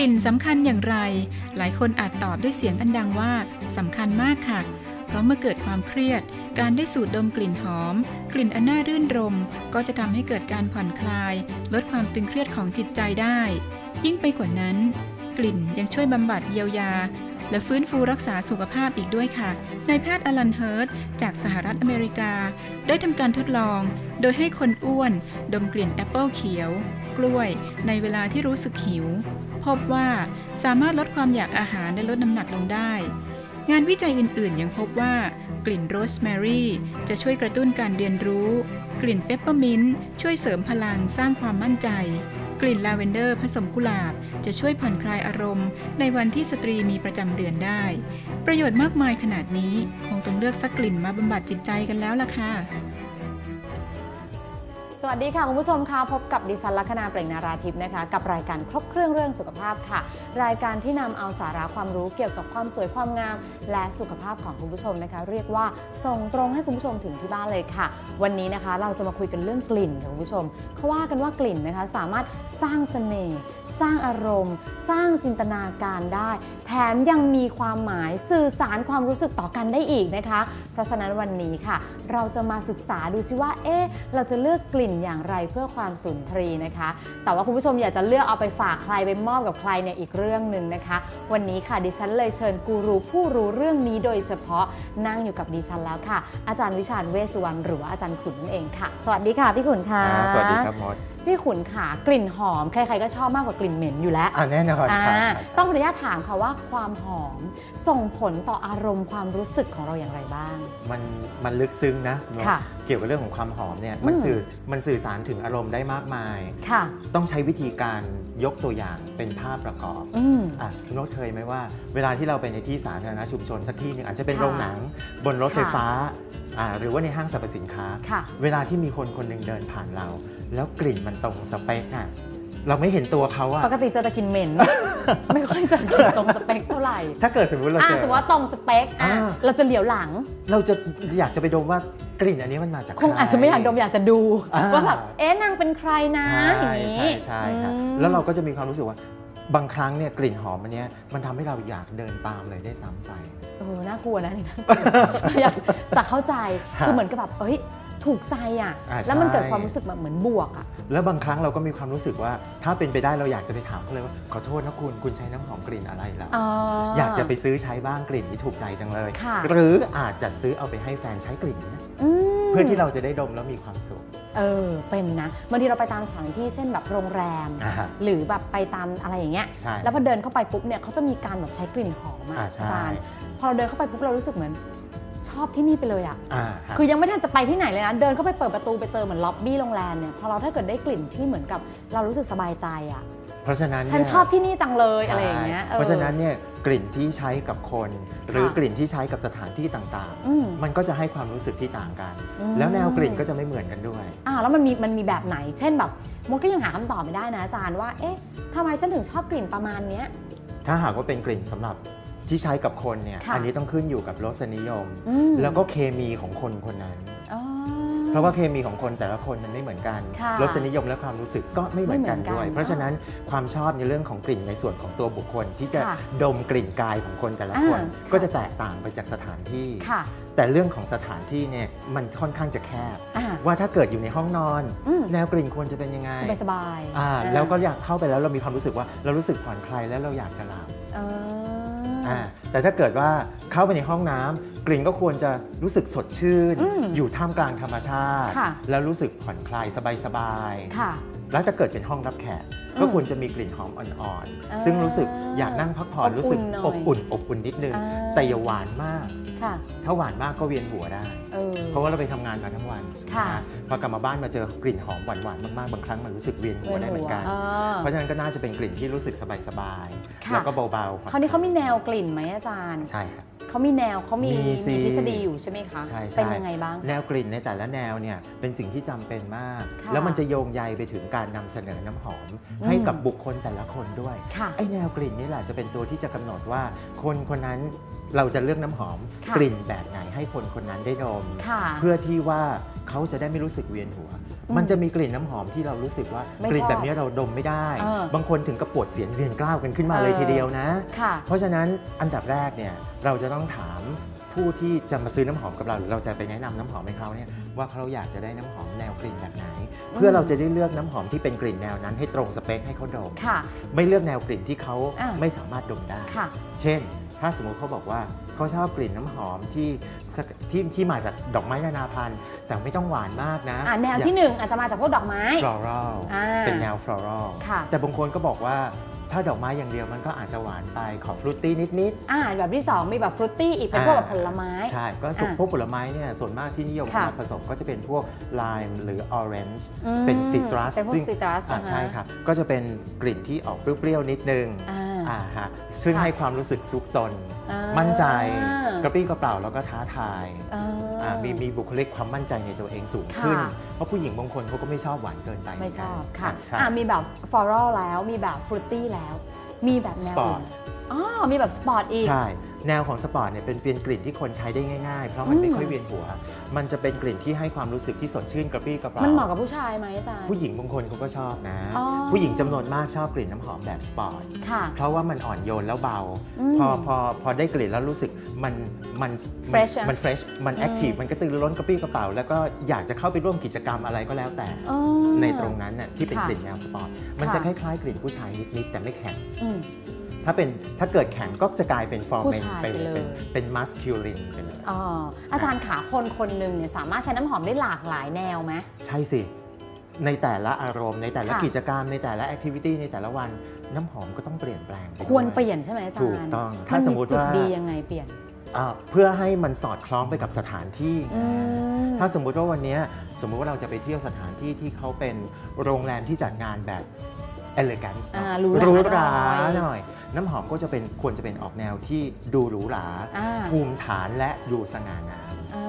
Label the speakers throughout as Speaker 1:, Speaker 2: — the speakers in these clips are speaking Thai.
Speaker 1: ลิ่นสำคัญอย่างไร หลายคนอาจตอบด้วยเสียงอันดังว่าสำคัญมากค่ะ เพราะเมื่อเกิดความเครียด การได้สูดดมกลิ่นหอม กลิ่นอันน่ารื่นรม ก็จะทำให้เกิดการผ่อนคลาย ลดความตึงเครียดของจิตใจได้ ยิ่งไปกว่านั้น กลิ่นยังช่วยบำบัดเยียวยา และฟื้นฟูรักษาสุขภาพอีกด้วยค่ะนายแพทย์อลันเฮิร์ตจากสหรัฐอเมริกา ได้ทำการทดลอง โดยให้คนอ้วน ดมกลิ่นแอปเปิลเขียว กล้วย ในเวลาที่รู้สึกหิว พบว่าสามารถลดความอยากอาหารและลดน้ำหนักลงได้ งานวิจัยอื่นๆ ยังพบว่ากลิ่นโรสแมรี่จะช่วยกระตุ้นการเรียนรู้ กลิ่นเปปเปอร์มินต์ช่วยเสริมพลังสร้างความมั่นใจ กลิ่นลาเวนเดอร์ผสมกุหลาบ จะช่วยผ่อนคลายอารมณ์ ในวันที่สตรีมีประจำเดือนได้ ประโยชน์มากมายขนาดนี้ คงต้องเลือกสักกลิ่นมาบำบัดจิตใจกันแล้วล่ะค่ะ
Speaker 2: สวัสดีค่ะ คุณผู้ชมคะพบกับดิฉันลัคนาเปล่งนาราทิพย์นะคะ กับรายการครบเครื่องเรื่องสุขภาพค่ะ รายการที่นำเอาสาระความรู้เกี่ยวกับความสวยความงาม และสุขภาพของคุณผู้ชมนะคะ เรียกว่าส่งตรงให้คุณผู้ชมถึงที่บ้านเลยค่ะ วันนี้นะคะเราจะมาคุยกันเรื่องกลิ่นค่ะคุณผู้ชมเขาว่ากันว่ากลิ่นนะคะ สามารถสร้างเสน่ห์สร้างอารมณ์ สร้างจินตนาการได้ แถมยังมีความหมายสื่อสารความรู้สึกต่อกันได้อีกนะคะ เพราะฉะนั้นวันนี้ค่ะ เราจะมาศึกษาดูซิว่าเอ๊ะเราจะเลือกกลิ่นอย่างไรเพื่อความสุนทรีนะคะ แต่ว่าคุณผู้ชมอยากจะเลือกเอาไปฝากใครไปมอบกับใครเนี่ยอีกเรื่องหนึ่งนะคะ วันนี้ค่ะดิฉันเลยเชิญกูรูผู้รู้เรื่องนี้โดยเฉพาะนั่งอยู่กับดิฉันแล้วค่ะ อาจารย์วิชาญเวสสุวรรณหรือว่าอาจารย์ขุนนั่นเองค่ะ สวัสดีค่ะพี่ขุนค่ะ
Speaker 3: อ่าสวัสดีครับมด
Speaker 2: พี่ขุนค่ะกลิ่นหอม ใครๆก็ชอบมากกว่ากลิ่นเหม็นอยู่แล้ว
Speaker 3: อ่าแน่นอน
Speaker 2: อ่า
Speaker 3: ครับ
Speaker 2: ต้องขออนุญาตถามค่ะว่าความหอมส่งผลต่ออารมณ์ความรู้สึกของเราอย่างไรบ้าง
Speaker 3: มันมันลึกซึ้งนะมด
Speaker 2: ค่ะ
Speaker 3: เกี่ยวกับเรื่องของความหอมเนี่ยมัน
Speaker 2: อืม
Speaker 3: สื่อมันสื่อสารถึงอารมณ์ได้มากมาย
Speaker 2: ค่ะ
Speaker 3: ต้องใช้วิธีการยกตัวอย่างเป็นภาพประกอบ
Speaker 2: อืม
Speaker 3: อะคุณโน้ตเคยไหมว่า เวลาที่เราไปในที่สาธารณะชุมชนสักที่หนึงอาจจะเป็น
Speaker 2: ค่ะ
Speaker 3: โรงหนังบนรถ
Speaker 2: ค่ะ
Speaker 3: ไฟฟ้าอ่าหรือว่าในห้างสรรพสินค้า
Speaker 2: ค่ะ
Speaker 3: เวลาที่มีคนคนหนึ่งเดินผ่านเรา แล้วกลิ่นมันตรงสเปคอะเราไม่เห็นตัวเขาอะ
Speaker 2: ปกติเจะตะกินเหม็น ไม่ค่อยเจะกินตรงสเปคเท่าไหร่
Speaker 3: ถ้าเกิดสมมติเรา
Speaker 2: อ่า
Speaker 3: เจอ
Speaker 2: สมมติว่าตรงสเปคอะ
Speaker 3: อ่า
Speaker 2: เราจะเหลียวหลัง
Speaker 3: เราจะอยากจะไปดมว่ากลิ่นอันนี้มันมาจาก
Speaker 2: คงอาจจะไม่อยากดมอยากจะดู
Speaker 3: อ่า
Speaker 2: ว่าแบบเอ๊ะนางเป็นใครนะ
Speaker 3: ใช่
Speaker 2: อย่างนี้
Speaker 3: ใช่ใช่ครับ
Speaker 2: อืม
Speaker 3: แล้วเราก็จะมีความรู้สึกว่า บางครั้งเนี่ยกลิ่นหอมอันเนี้ยมันทำให้เราอยากเดินตามเลยได้วยซ้ำไป
Speaker 2: เออน่ากลัวนะนี่น่ากลัวอยากแต่เข้าใจ
Speaker 3: ฮะ
Speaker 2: คือเหมือนกับแบบเอ้ยถูกใจอะ
Speaker 3: อ่า
Speaker 2: แล้วมัน
Speaker 3: ใช่
Speaker 2: เกิดความรู้สึกแบบเหมือนบวกอะ
Speaker 3: แล้วบางครั้งเราก็มีความรู้สึกว่าถ้าเป็นไปได้เราอยากจะไปถามเขาเลยว่าขอโทษนะคุณคุณใช้น้ำหอมกลิ่นอะไรล่ะ
Speaker 2: อ๋อ
Speaker 3: อ
Speaker 2: อยา
Speaker 3: กจะไปซื้อใช้บ้างกลิ่นที่ถูกใจจังเลย
Speaker 2: ค่ะ
Speaker 3: หรืออาจจะซื้อเอาไปให้แฟนใช้กลิ่นเนี้ย
Speaker 2: ม
Speaker 3: เพื่อที่เราจะได้ดมแล้วมีความสุข
Speaker 2: เออ เป็นนะบางทีเราไปตามสถานที่เช่นแบบโรงแรม
Speaker 3: อ่าฮะ
Speaker 2: หรือแบบไปตามอะไรอย่างเงี้ย
Speaker 3: ใช่
Speaker 2: แล้วพอเดินเข้าไปปุ๊บเนี่ยเขาจะมีการแบบใช้กลิ่นหอมอะ
Speaker 3: อ่าใช่
Speaker 2: อาจารย์ พอเราเดินเข้าไปปุ๊บเรารู้สึกเหมือน ชอบที่นี่ไปเลยอะ
Speaker 3: อ่าฮะ
Speaker 2: คือยังไม่ทันจะไปที่ไหนเลยนะ เดินเข้าไปเปิดประตูไปเจอเหมือนล็อบบี้โรงแรมเนี่ย พอเราถ้าเกิดได้กลิ่นที่เหมือนกับเรารู้สึกสบายใจอะ
Speaker 3: เพราะฉะนั้น
Speaker 2: ฉัน
Speaker 3: เย
Speaker 2: ชอบที่นี่จังเลย
Speaker 3: ใช่
Speaker 2: อะไรอย่างเงี้ยออ
Speaker 3: เพราะฉะนั้นเนี่ย กลิ่นที่ใช้กับคน หรือ
Speaker 2: ค่ะ
Speaker 3: กลิ่นที่ใช้กับสถานที่ต่าง
Speaker 2: อืม
Speaker 3: ๆ มันก็จะให้ความรู้สึกที่ต่างกัน
Speaker 2: อืม
Speaker 3: แล้วแนวกลิ่นก็จะไม่เหมือนกันด้วย
Speaker 2: อ่าแล้วมันมีมันมีแบบไหน เช่นแบบมดก็ยังหาคำตอบไม่ได้นะอาจารย์ว่า เอ๊ะทำไมฉันถึงชอบกลิ่นประมาณเนี้ย
Speaker 3: ถ้าหากว่าเป็นกลิ่นสำหรับที่ใช้กับคนเนี่ย
Speaker 2: ค่ะ
Speaker 3: อันนี้ต้องขึ้นอยู่กับรสนิยม
Speaker 2: อืม
Speaker 3: แล้วก็เคมีของคนคนนั้น
Speaker 2: อ๋อ
Speaker 3: เพราะว่าเคมีของคนแต่ละคนมันไม่เหมือนกัน
Speaker 2: ค่ะ
Speaker 3: รสนิยมและความรู้สึกก็ไม่เหมือนกัน
Speaker 2: ไม่เหมือนกัน
Speaker 3: ด้วย เพราะฉะนั้นความชอบในเรื่องของกลิ่นในส่วนของตัวบุคคล ที่จะ
Speaker 2: ค่ะ
Speaker 3: ดมกลิ่นกายของคนแต่ละคน
Speaker 2: อ่า
Speaker 3: ก็จะแตกต่างไปจากสถานที่
Speaker 2: ค่ะ
Speaker 3: แต่เรื่องของสถานที่เนี่ยมันค่อนข้างจะแคบ
Speaker 2: อ่า
Speaker 3: ว่าถ้าเกิดอยู่ในห้องนอน
Speaker 2: อืม
Speaker 3: แนวกลิ่นควรจะเป็นยังไง
Speaker 2: สบายสบายๆ
Speaker 3: อ่า
Speaker 2: อ่า
Speaker 3: แล้วก็อยากเข้าไปแล้วเรามีความรู้สึกว่าเรารู้สึกผ่อนคลายแล้วเราอยากจะหลับ
Speaker 2: เอออ
Speaker 3: อ่าแต่ถ้าเกิดว่าเข้าไปในห้องน้ำ กลิ่นก็ควรจะรู้สึกสดชื่น
Speaker 2: อืม
Speaker 3: อยู่ท่ามกลางธรรมชาติ
Speaker 2: ค่ะ
Speaker 3: แล้วรู้สึกผ่อนคลายสบาย
Speaker 2: ค่ะ
Speaker 3: ๆแล้วถ้าเกิดเป็นห้องรับแขก
Speaker 2: อืม
Speaker 3: ก็ควรจะมีกลิ่นหอมอ่อน
Speaker 2: อ่า
Speaker 3: ๆซึ่งรู้สึกอยากนั่งพักผ่อน
Speaker 2: อบอุ่น
Speaker 3: รู้สึก
Speaker 2: หน่อย
Speaker 3: อบอุ่นอบอุ่นนิดนึง
Speaker 2: อ่า
Speaker 3: แต่อย่าหวานมาก
Speaker 2: ค่ะ
Speaker 3: ถ้าหวานมากก็เวียนหัวได้
Speaker 2: เออ
Speaker 3: เพราะว่าเราไปทำงานมาทั้งวัน
Speaker 2: ค่ะ
Speaker 3: นพอกลับมาบ้านมาเจอกลิ่นหอมหวานๆมากๆ บางครั้งมันรู้สึกเวียนหัวได้เหมือนกัน
Speaker 2: เออ
Speaker 3: เพราะฉะนั้นก็น่าจะเป็นกลิ่นที่รู้สึกสบาย
Speaker 2: ค่ะ
Speaker 3: ๆแล้วก็เบาๆผ่อน
Speaker 2: คราวนี้เขามีแนวกลิ่นไหมอาจารย์
Speaker 3: ใช่ครับ
Speaker 2: เขามีแนวเขามี
Speaker 3: มีสิ
Speaker 2: มีทฤษฎีอยู่ใช่ไหมคะ
Speaker 3: ใช่ใช่
Speaker 2: เป็นยังไงบ้าง
Speaker 3: แนวกลิ่นในแต่ละแนวเนี่ยเป็นสิ่งที่จำเป็นมาก
Speaker 2: ค่ะ
Speaker 3: แล้วมันจะโยงใยไปถึงการนำเสนอน้ำหอม
Speaker 2: อืม
Speaker 3: ให้กับบุคคลแต่ละคนด้วย
Speaker 2: ค่ะ
Speaker 3: ไอ้แนวกลิ่นนี่แหละจะเป็นตัวที่จะกำหนดว่า คนคนนั้นเราจะเลือกน้ำหอม
Speaker 2: ค่ะ
Speaker 3: กลิ่นแบบไหนให้คนคนนั้นได้ดม
Speaker 2: ค่ะ
Speaker 3: เพื่อที่ว่า เขาจะได้ไม่รู้สึกเวียนหัว
Speaker 2: อืม
Speaker 3: มันจะมีกลิ่นน้ำหอมที่เรารู้สึกว่า
Speaker 2: ไม่
Speaker 3: กลิ่น
Speaker 2: ชอบ
Speaker 3: แบบนี้เราดมไม่ได้
Speaker 2: เออ
Speaker 3: บางคนถึงกับปวดเสียงเรียนกล้าวกันขึ้นมา
Speaker 2: เออ
Speaker 3: เลยทีเดียวนะ
Speaker 2: ค่ะ
Speaker 3: เพราะฉะนั้นอันดับแรกเนี่ยเราจะต้องถามผู้ที่จะมาซื้อน้ำหอมกับเราหรือเราจะไปแนะนำน้ำหอมให้เขาเนี่ยว่าเขาอยากจะได้น้ำหอมแนวกลิ่นแบบไหน เพื่อเราจะได้เลือกน้ำหอมที่เป็นกลิ่นแนวนั้น ให้ตรงสเปคให้เขาดม
Speaker 2: ค่ะ
Speaker 3: ไม่เลือกแนวกลิ่นที่เขา
Speaker 2: อ่า
Speaker 3: ไม่สามารถดมได้
Speaker 2: ค่ะ
Speaker 3: เช่น ถ้าสมมุติเขาบอกว่าเขาชอบกลิ่นน้ำหอมที่สกที่ที่มาจากดอกไม้นานาพันธุ์ แต่ไม่ต้องหวานมากนะ
Speaker 2: อ่าแนวที่หนึ่งอาจจะมาจากพวกดอกไม้
Speaker 3: ฟลอรัล
Speaker 2: อ่า
Speaker 3: เป็นแนวฟลอรัล
Speaker 2: ค่ะ
Speaker 3: แต่บางคนก็บอกว่าถ้าดอกไม้อย่างเดียวมันก็อาจจะหวานไปขอฟรุตตี้นิด
Speaker 2: อ่าแบบที่ 2 มีแบบฟรุตตี้อีกเป็น
Speaker 3: อ่า
Speaker 2: พวกแบบผลไม้
Speaker 3: ๆใช่ ก็สุก
Speaker 2: อ่า
Speaker 3: พวกผลไม้เนี่ยส่วนมากที่นิยม
Speaker 2: ค่ะ
Speaker 3: มาผสมก็จะเป็นพวกไลม์หรือออเรนจ์
Speaker 2: อืม
Speaker 3: เป็นซิตรัส
Speaker 2: เป็นพวกซิตรัส
Speaker 3: อ่าใช่ครับก็จะเป็นกลิ่นที่ออกเปรี้ยวๆนิดนึง
Speaker 2: อ่า
Speaker 3: อ่าฮะซึ่ง
Speaker 2: ค่ะ
Speaker 3: ให้ความรู้สึกซุกซน
Speaker 2: อ่า
Speaker 3: มั่นใจกระปรี้กระเปร่าแล้วก็ท้าทาย
Speaker 2: อ่า
Speaker 3: อ่ามีมีบุคลิกความมั่นใจในตัวเองสูงขึ้น
Speaker 2: ค่ะ
Speaker 3: เพราะผู้หญิงบางคนเขาก็ไม่ชอบหวานเกินไป
Speaker 2: ไม่ชอบ
Speaker 3: เหนกัน
Speaker 2: ค่ะ
Speaker 3: อ่าใช่
Speaker 2: อ่ามีแบบฟลอรัลแล้วมีแบบฟรุตตี้แล้ว มีแบบแนว
Speaker 3: สปอ
Speaker 2: อื่
Speaker 3: ร์ต
Speaker 2: นอ๋อมีแบบสปอร์ตอีก
Speaker 3: ใช่ แนวของสปอร์ตเนี่ยเป็นเป็นกลิ่นที่คนใช้ได้ง่ายๆ เพราะมันไม่
Speaker 2: อืม
Speaker 3: ค่อยเวียนหัว มันจะเป็นกลิ่นที่ให้ความรู้สึกที่สดชื่นกระปรี้กระเปร่า
Speaker 2: มันเหมาะกับผู้ชายไหมอาจารย์
Speaker 3: ผู้หญิงบางคนเขาก็ชอบนะ
Speaker 2: อ๋อ
Speaker 3: ผู้หญิงจำนวนมากชอบกลิ่นน้ำหอมแบบสปอร์ต
Speaker 2: ค่ะ
Speaker 3: เพราะว่ามันอ่อนโยนแล้วเบา
Speaker 2: อืม
Speaker 3: พอพอพอได้กลิ่นแล้วรู้สึกมันมัน
Speaker 2: Fresh อะ
Speaker 3: มันเฟรชมันแอคทีฟมันกระตือรือร้นกระปรี้กระเป๋าแล้วก็อยากจะเข้าไปร่วมกิจกรรมอะไรก็แล้วแต่
Speaker 2: อ๋อ
Speaker 3: ในตรงนั้นน่ะที่เป็น
Speaker 2: ค่ะ
Speaker 3: กลิ่นแนวสปอร์ต มันจะค
Speaker 2: ค่ะ
Speaker 3: ล้ายๆกลิ่นผู้ชายนิดๆแต่ไม่แข็ง
Speaker 2: อืม
Speaker 3: ถ้าเป็นถ้าเกิดแข็งก็จะกลายเป็นฟอร์
Speaker 2: ผู้
Speaker 3: เมน
Speaker 2: ชาย
Speaker 3: ไป
Speaker 2: ไป
Speaker 3: เลย
Speaker 2: เลย
Speaker 3: เป็นเป็นมัสคิวลินไปเลย
Speaker 2: อ๋ออาจารย์ขาคนคนหนึ่งเนี่ยสามารถใช้น้ำหอมได้หลากหลายแนวไหม
Speaker 3: ใช่สิ ในแต่ละอารมณ์ในแต่ละ
Speaker 2: ค่ะ
Speaker 3: กิจกรรมในแต่ละแอคทิวิตี้ในแต่ละวันน้ำหอมก็ต้องเปลี่ยนแปลงไป
Speaker 2: ควร
Speaker 3: ด้วย
Speaker 2: เปลี่ยนใช่ไหมอาจารย์
Speaker 3: ถูกต้องถ้าสมมุติ
Speaker 2: จุด
Speaker 3: ว่า
Speaker 2: ดียังไงเปลี่ยน
Speaker 3: อ่าเพื่อให้มันสอดคล้องไปกับสถานที่
Speaker 2: อืม
Speaker 3: ถ้าสมมุติว่าวันเนี้ยสมมุติว่าเราจะไปเที่ยวสถานที่ที่เขาเป็นโรงแรมที่จัดงานแบบ elegant
Speaker 2: อ่า
Speaker 3: ห
Speaker 2: หรูหรา
Speaker 3: หรา
Speaker 2: หน่อย
Speaker 3: หน่อย น้ำหอมก็จะเป็นควรจะเป็นออกแนวที่ดูหรูหรา
Speaker 2: อ่า
Speaker 3: ภูมิฐานและดูสง่างาม
Speaker 2: อ่า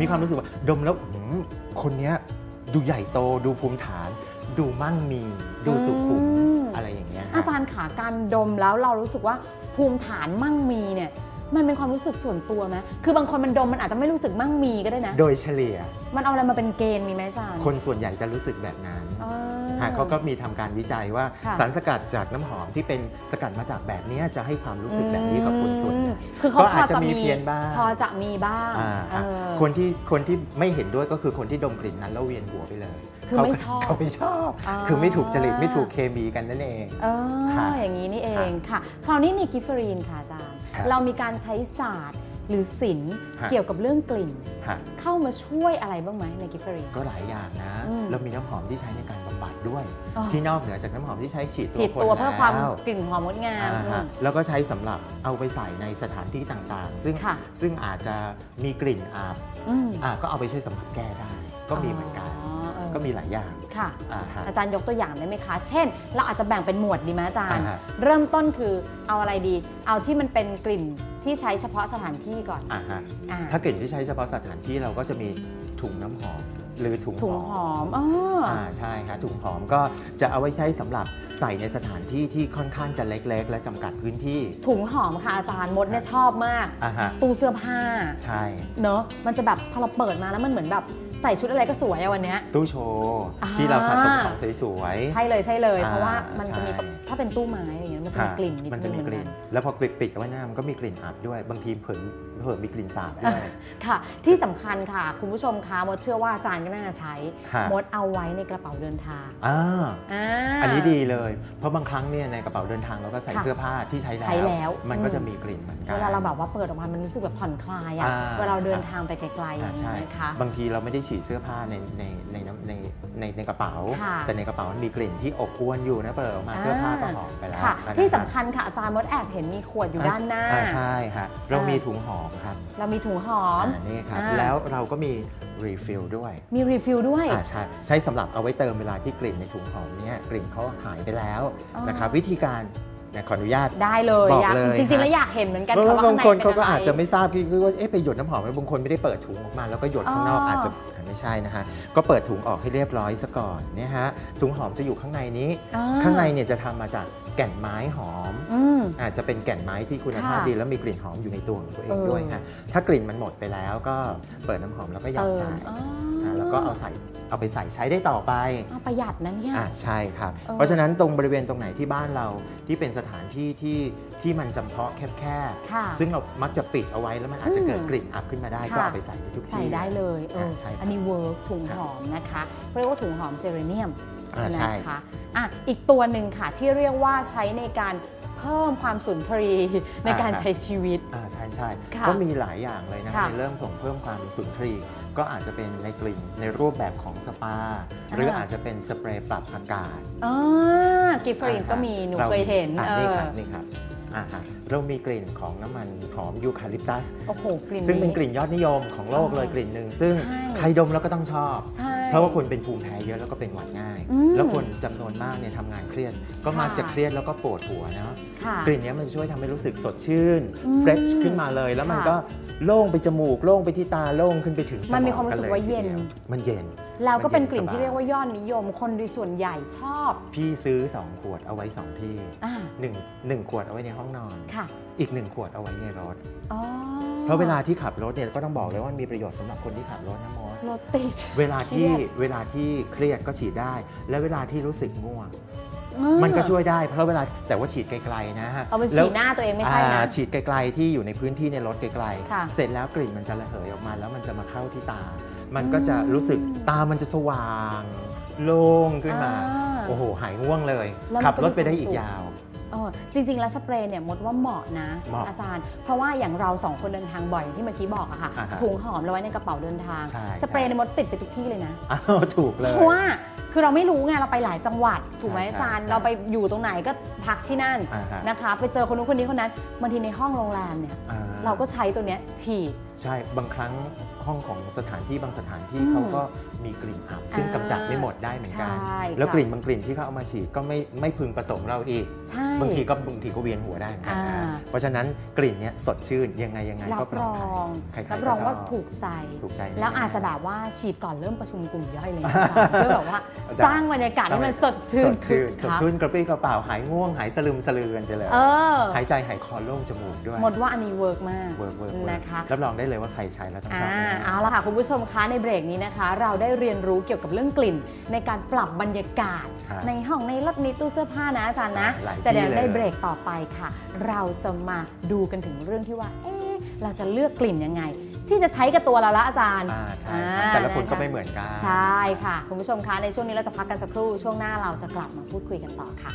Speaker 3: มีความรู้สึกว่าดมแล้วหืมคนเนี้ยดูใหญ่โตดูภูมิฐาน ดูมั่งมีดูสุขุมอะไรอย่างเงี้ยฮะ
Speaker 2: อาจารย์ขาการดมแล้วเรารู้สึกว่าภูมิฐานมั่งมีเนี่ยมันเป็นความรู้สึกส่วนตัวไหมคือบางคนมันดมมันอาจจะไม่รู้สึกมั่งมีก็ได้นะ
Speaker 3: โดยเฉลี่ย
Speaker 2: มันเอาอะไรมาเป็นเกณฑ์มีไหมอาจารย์
Speaker 3: คนส่วนใหญ่จะรู้สึกแบบนั้น
Speaker 2: อ่า
Speaker 3: ฮะเขาก็มีทำการวิจัยว่า
Speaker 2: ค่ะ
Speaker 3: สารสกัดจากน้ำหอมที่เป็นสกัดมาจากแบบเนี้ยจะให้ความรู้สึกแบบนี้กับคนส่วนใหญ่
Speaker 2: คือเขา
Speaker 3: ก็
Speaker 2: พ
Speaker 3: อา
Speaker 2: อ
Speaker 3: จจะ
Speaker 2: จะ
Speaker 3: มี
Speaker 2: มี
Speaker 3: เพี้ยนบ้าง
Speaker 2: พอจะมีบ้าง
Speaker 3: อ่า
Speaker 2: เออ
Speaker 3: คนที่คนที่ไม่เห็นด้วยก็คือคนที่ดมกลิ่นนั้นแล้วเวียนหัวไปเลย
Speaker 2: คือ
Speaker 3: เขา
Speaker 2: ไม่ชอบ
Speaker 3: เขาไม่ชอบ
Speaker 2: อ่า
Speaker 3: คือไม่ถูกจริตไม่ถูกเคมีกันนั่นเอง
Speaker 2: เออ
Speaker 3: ค่ะ
Speaker 2: อย่างนี้นี่เองค่ะ คราวนี้ในกิฟเฟอรีนค่ะอาจารย์
Speaker 3: ครับ
Speaker 2: เรามีการใช้ศาสตร์ หรือศิลป์
Speaker 3: ฮะ
Speaker 2: เกี่ยวกับเรื่องกลิ่น
Speaker 3: ฮะ
Speaker 2: เข้ามาช่วยอะไรบ้างไหมในกิฟเฟอรีน
Speaker 3: ก็หลายอย่างนะ
Speaker 2: อืม
Speaker 3: เรามีน้ำหอมที่ใช้ในการบำบัดด้วย
Speaker 2: อ๋อ
Speaker 3: ที่นอกเหนือจากน้ำหอมที่ใช้ฉีด
Speaker 2: ฉีดตัว
Speaker 3: คน
Speaker 2: เพื่อความ
Speaker 3: แล้ว
Speaker 2: กลิ่นหอมงดงาม
Speaker 3: อ่าฮะแล้วก็ใช้สำหรับเอาไปใส่ในสถานที่ต่างๆ ซึ่ง
Speaker 2: ค่ะ
Speaker 3: ซึ่งอาจจะมีกลิ่นอาบ
Speaker 2: อืม
Speaker 3: อ่าก็เอาไปใช้สำหรับแก้ได้ ก็มีเหมือนกัน
Speaker 2: อ๋อเออ
Speaker 3: ก็มีหลายอย่าง
Speaker 2: ค่ะ
Speaker 3: อ่าฮะ
Speaker 2: อาจารย์ยกตัวอย่างได้ไหมคะ เช่น เราอาจจะแบ่งเป็นหมวดดีไหมอาจารย์
Speaker 3: อ่าฮะ
Speaker 2: เริ่มต้นคือเอาอะไรดี เอาที่มันเป็นกลิ่นที่ใช้เฉพาะสถานที่ก่อน
Speaker 3: อ่าฮะ
Speaker 2: อ่า
Speaker 3: ถ้ากลิ่นที่ใช้เฉพาะสถานที่เราก็จะมีถุงน้ำหอมหรือถุง
Speaker 2: ถุงหอมอ๋ออ
Speaker 3: อ่าใช่ฮะถุงหอมก็จะเอาไว้ใช้สำหรับใส่ในสถานที่ที่ค่อนข้างจะเล็กๆ และจำกัดพื้นที่
Speaker 2: ถุงหอมค่ะอาจารย์มดเนี่ยชอบมาก
Speaker 3: อ่าฮะ
Speaker 2: ตู้เสื้อผ้า
Speaker 3: ใช่
Speaker 2: เนอะมันจะแบบพอเราเปิดมาแล้วมันเหมือนแบบ ใส่ชุดอะไรก็สวยอะวันเนี้ย
Speaker 3: ตู้โชว์
Speaker 2: อ่า
Speaker 3: ที่เราสะสมของสวยๆ
Speaker 2: ใช่เลยใช่เลย
Speaker 3: อ่า
Speaker 2: เพราะว่ามันจะมี
Speaker 3: ใช่
Speaker 2: ถ้าเป็นตู้ไม้อย่าง เงี้ยมันจะมี
Speaker 3: ค่ะ
Speaker 2: กลิ่นนิด
Speaker 3: มัน
Speaker 2: นึ
Speaker 3: จะ
Speaker 2: ง
Speaker 3: มี
Speaker 2: เหมือกน
Speaker 3: ลิ่น
Speaker 2: กัน
Speaker 3: แล้วพอปิดปิดเอาไว้หน้ามันก็มีกลิ่นอับด้วย บางทีเผลอเผลอมีกลิ่นสาบด้วย
Speaker 2: ค่ะ ที่สำคัญค่ะ คุณผู้ชมคะมดเชื่อว่าอาจารย์ก็น่าจะใช้
Speaker 3: ฮะ
Speaker 2: มดเอาไว้ในกระเป๋าเดินทาง
Speaker 3: อ่า
Speaker 2: อ่า
Speaker 3: อันนี้ดีเลย เพราะบางครั้งเนี่ยในกระเป๋าเดินทางเราก็ใส่
Speaker 2: ค่ะ
Speaker 3: เสื้อผ้าที่ใช้แล้ว
Speaker 2: ใช้แล้ว
Speaker 3: มันก็
Speaker 2: อืม
Speaker 3: จะมีกลิ่นเหมือนกัน
Speaker 2: เวลาเราแบบว่าเปิดออกมา มันรู้สึกแบบผ่อนคลายอะ
Speaker 3: อ่า
Speaker 2: เวลาเราเดินทางไปไกลๆอ
Speaker 3: อ่า
Speaker 2: ย่างนี้
Speaker 3: ใช่
Speaker 2: นะคะ
Speaker 3: บางทีเราไม่ได้ฉีดเสื้อผ้าในในในน้ำในในในกระเป๋า
Speaker 2: ค่ะ
Speaker 3: แต่ในกระเป๋ามันมีกลิ่นที่อบอวนอยู่นะเปิดออกมาเสื้อผ้าก็หอมไปแล้ว
Speaker 2: ค่ะ
Speaker 3: นะฮะ
Speaker 2: ที่สำคัญค่ะอาจารย์มดแอบเห็นมีขวดอยู่ด้านหน้า
Speaker 3: อ่ใช่ฮะเรา
Speaker 2: อ่ามี
Speaker 3: มีถุงหอมครับ
Speaker 2: เรามีถุงหอม
Speaker 3: อ่านี่ครับ
Speaker 2: อ่า
Speaker 3: แล้วเราก็มีรีฟิลด้วย
Speaker 2: มีรีฟิลด้วย
Speaker 3: อ่าใช่ใช้สำหรับเอาไว้เติมเวลาที่กลิ่นในถุงหอมเนี้ยกลิ่นเขาหายไปแล้ว
Speaker 2: อ๋อ
Speaker 3: นะครับวิธีการเนี่ยขออนุญาต
Speaker 2: ได้เลย
Speaker 3: บอก
Speaker 2: อยาก
Speaker 3: เลย
Speaker 2: จริงๆ
Speaker 3: ฮะ
Speaker 2: แล้วอยากเห็นเหมือนกัน
Speaker 3: เพราะ
Speaker 2: ค่ะ
Speaker 3: ว่า
Speaker 2: ว่า
Speaker 3: บาง
Speaker 2: ข้างใน
Speaker 3: คน
Speaker 2: เป็น
Speaker 3: เขาก็
Speaker 2: อะไร
Speaker 3: อาจจะไม่ทราบคิดว่าเอ๊ะไปหยดน้ำหอมแล้วบางคนไม่ได้เปิดถุงออกมา แล้วก็หยดข้างนอก
Speaker 2: อ๋ออ
Speaker 3: อาจจะไม่ใช่นะฮะก็เปิดถุงออกให้เรียบร้อยซะก่อนเนี่ยฮะถุงหอมจะอยู่ข้างในนี้
Speaker 2: อ่
Speaker 3: ข้างในเนี่ยจะทำมาจากแก่นไม้หอม
Speaker 2: อืม
Speaker 3: อาจจะเป็นแก่นไม้ที่คุณภาพ
Speaker 2: ค่ะ
Speaker 3: ดีแล้วมีกลิ่นหอมอยู่ในตัวของตัวเอง
Speaker 2: เออ
Speaker 3: ด้วยฮะถ้ากลิ่นมันหมดไปแล้วก็เปิดน้ำหอมแล้วก็หยอ
Speaker 2: เติ
Speaker 3: ด
Speaker 2: ม
Speaker 3: ใส่
Speaker 2: อ๋อ
Speaker 3: อ่าก็เอาใส่เอาไปใส่ใช้ได้ต่อไป
Speaker 2: เอาประหยัดนะเนี่ย
Speaker 3: อ่าใช่ครับ
Speaker 2: เออ
Speaker 3: เพราะฉะนั้นตรงบริเวณตรงไหนที่บ้านเราที่เป็นสถานที่ที่ที่มันจำเพาะแคบ
Speaker 2: ค่ะ
Speaker 3: ๆซึ่งเรามักจะปิดเอาไว้แล้วมันอาจจะ
Speaker 2: อืม
Speaker 3: เกิดกลิ่นอับขึ้นมาได้
Speaker 2: ค่ะ
Speaker 3: ก็เอาไปใส่ได้ทุกที่
Speaker 2: ใส่ได้เลยเออ
Speaker 3: อ่าใช่ครับ
Speaker 2: อันนี้เวิร์กถุงหอมนะคะเรียกว่าถุงหอมเจเรเนียม
Speaker 3: อ่าใช่
Speaker 2: นะคะอะอีกตัวหนึ่งค่ะที่เรียกว่าใช้ในการ เพิ่มความสุนทรีย์ในการใช้ชีวิต
Speaker 3: อ่าใช่ใช่
Speaker 2: ค่ะ
Speaker 3: ก็มีหลายอย่างเลยนะ
Speaker 2: ค่ะ
Speaker 3: ในเรื่องของเพิ่มความสุนทรีย์ก็อาจจะเป็นในกลิ่นในรูปแบบของสปา หรืออาจจะเป็นสเปรย์ปรับอากาศ
Speaker 2: อ่ากิฟฟริน
Speaker 3: อ่าฮะ
Speaker 2: ก็มีหนู
Speaker 3: รา
Speaker 2: เคยเห็น
Speaker 3: อะ
Speaker 2: เอ
Speaker 3: นี่
Speaker 2: อ
Speaker 3: ครับนี่ครับอ่าฮะเรามีกลิ่นของน้ำมันหอมยูคาลิปตัส
Speaker 2: โอ้โหกลิ่น
Speaker 3: ซึ่งเป็น
Speaker 2: นี้
Speaker 3: กลิ่นยอดนิยมของโลกเลย
Speaker 2: อ่าก
Speaker 3: ลิ่นหนึ่งซึ่ง
Speaker 2: ใช่
Speaker 3: ใครดมแล้วก็ต้องชอบ
Speaker 2: ใช่
Speaker 3: เพราะว่าคนเป็นภูมิแพ้เยอะแล้วก็เป็นหวัดง่าย
Speaker 2: อืม
Speaker 3: แล้วคนจำนวนมากเนี่ยทำงานเครียด ก็มัก
Speaker 2: ค่ะ
Speaker 3: จะเครียดแล้วก็ปวดหัวนะ
Speaker 2: ค่ะ
Speaker 3: กลิ่นเนี้ยมันจะช่วยทำให้รู้สึกสดชื่น
Speaker 2: อืม
Speaker 3: เฟรชขึ้นมาเลย แล้วมัน
Speaker 2: ค่ะ
Speaker 3: ก็โล่งไปจมูก โล่งไปที่ตาโล่งขึ้นไปถึงสมอง
Speaker 2: มันมีความรู้สึกว่าเย็น
Speaker 3: ลทีดีมันเย็น
Speaker 2: แล้วก็เป็นกลิ่น
Speaker 3: มันเย็นสบาย
Speaker 2: ที่เรียกว่ายอดนิยม คนโดยส่วนใหญ่ชอบ
Speaker 3: พี่ซื้อ 2 ขวดเอาไว้ 2 ที่
Speaker 2: อ่า
Speaker 3: 1 1ขวดเอาไว้ในห้องนอน
Speaker 2: ค่ะ
Speaker 3: อีก1ขวดเอาไว้ในรถ
Speaker 2: อ๋อ
Speaker 3: เพราะเวลาที่ขับรถเนี่ยก็ต้องบอกเลยว่ามันมีประโยชน์สำหรับคนที่ขับรถนะมอส
Speaker 2: รถติด
Speaker 3: เวลาที่
Speaker 2: เครียด
Speaker 3: เวลาที่เครียดก็ฉีดได้ และเวลาที่รู้สึกง่วง
Speaker 2: อ่า
Speaker 3: มันก็ช่วยได้เพราะเวลาแต่ว่าฉีดไกลๆนะฮะ
Speaker 2: เอาไป
Speaker 3: แล้ว
Speaker 2: ฉีดหน้าตัวเองไม่ใช่นะ
Speaker 3: อ่าฉีดไกลๆที่อยู่ในพื้นที่ในรถไกล
Speaker 2: ค่ะ
Speaker 3: ๆเสร็จแล้วกลิ่นมันจะระเหยออกมาแล้วมันจะมาเข้าที่ตา มันก็จะรู้สึกตามันจะสว่าง โล่งขึ้นมา
Speaker 2: อ่า
Speaker 3: โอ้โห หายง่วงเลย
Speaker 2: แล้วมัน
Speaker 3: ขับ
Speaker 2: ก็
Speaker 3: รถไปได้
Speaker 2: มีความ
Speaker 3: อี
Speaker 2: สุ
Speaker 3: ก
Speaker 2: ข
Speaker 3: ยาว
Speaker 2: เออจริง ๆ แล้วสเปรย์เนี่ยมดว่าเหมาะนะ
Speaker 3: เหมาะ
Speaker 2: อาจารย์ เพราะว่าอย่างเราสองคนเดินทางบ่อยอย่างที่เมื่อกี้บอกอะค่ะ
Speaker 3: อ่าฮะ
Speaker 2: ถุงหอมเราไว้ในกระเป๋าเดินทาง
Speaker 3: ใช่
Speaker 2: สเปรย์
Speaker 3: ใช่
Speaker 2: ในยมดติดไปทุกที่เลยนะ
Speaker 3: อ้าวถูกเลย
Speaker 2: เพราะว่าคือเราไม่รู้ไงเราไปหลายจังหวัดถูกไหม
Speaker 3: ใช่
Speaker 2: อาจารย์
Speaker 3: ใช่
Speaker 2: เราไปอยู่ตรงไหนก็พักที่นั่น
Speaker 3: อ่าฮะ
Speaker 2: นะคะ ไปเจอคนนู้นคนนี้คนนั้นบางทีในห้องโรงแรมเนี่ย
Speaker 3: อ่
Speaker 2: เราก็ใช้ตัวเนี้ยฉีด
Speaker 3: ใช่บางครั้งห้องของสถานที่บางสถานที่
Speaker 2: อืม
Speaker 3: เขาก็มีกลิ่นอับซึ่ง
Speaker 2: อ่ากำ
Speaker 3: จัดไม่หมดได้เหมือนกัน
Speaker 2: ใช่
Speaker 3: แล้ว
Speaker 2: ค่ะ
Speaker 3: กลิ่นบางกลิ่นที่เขาเอามาฉีดก็ไม่ไม่พึงประสงค์เราอีก
Speaker 2: ใช่
Speaker 3: บางทีก็บางทีก็เวียนหัวได้เหมือนกันนะ
Speaker 2: อ่า
Speaker 3: เพราะฉะนั้นกลิ่นเนี้ยสดชื่นยังไงยังไง
Speaker 2: รั
Speaker 3: ก็
Speaker 2: บ
Speaker 3: ปล
Speaker 2: ร
Speaker 3: อด
Speaker 2: อ
Speaker 3: ภัย
Speaker 2: ง
Speaker 3: ใครๆ
Speaker 2: รับรองว่า
Speaker 3: ชบ
Speaker 2: ถูกใจ
Speaker 3: ถูกใจ
Speaker 2: แล้วอาจจะแบบว่าฉีดก่อนเริ่มประชุมกลุ่มย่อยเลยนะอาจารย์เพื่อแบบว่าสร้างบรรยากาศให้มันสดชื่
Speaker 3: ส
Speaker 2: น
Speaker 3: ดชื่น
Speaker 2: คึ
Speaker 3: ส
Speaker 2: ก
Speaker 3: ด
Speaker 2: คัก
Speaker 3: ชื่นกระปรี้กระเป๋าหายง่วงหายสลืมสลือกันไปเลย
Speaker 2: เออ
Speaker 3: หายใจหายคอโล่งจมูกด้วย
Speaker 2: หมดว่าอันนี้เวิร์กมาก
Speaker 3: เวิร์กเวิร์กเวิร์ก
Speaker 2: นะคะ
Speaker 3: รับรองได้เลยว่าใครใช้แล้วต้องชอบ
Speaker 2: อ่า
Speaker 3: แน่
Speaker 2: เอาละค่ะคุณผู้ชมคะในเบรกนี้นะคะ เราได้เรียนรู้เกี่ยวกับเรื่องกลิ่น ในการปรับบรรยากาศ
Speaker 3: ครับ
Speaker 2: ในห้องในรถในตู้เสื้อผ้านะอาจารย์นะ
Speaker 3: หลายที่
Speaker 2: แต่เดี๋ยว
Speaker 3: เลย
Speaker 2: ในเบรกต่อไปค่ะ เราจะมาดูกันถึงเรื่องที่ว่าเอ๊ะเราจะเลือกกลิ่นยังไง ที่จะใช้กับตัวเราละอาจารย์
Speaker 3: อ่าใช่ครับ
Speaker 2: อ่า
Speaker 3: แต่ละคน
Speaker 2: นะคะ
Speaker 3: ก็ไม่เหมือนกัน
Speaker 2: ใช่ค่ะ คุณผู้ชมคะในช่วงนี้เราจะพักกันสักครู่ช่วงหน้าเราจะกลับมาพูดคุยกันต่อค่ะ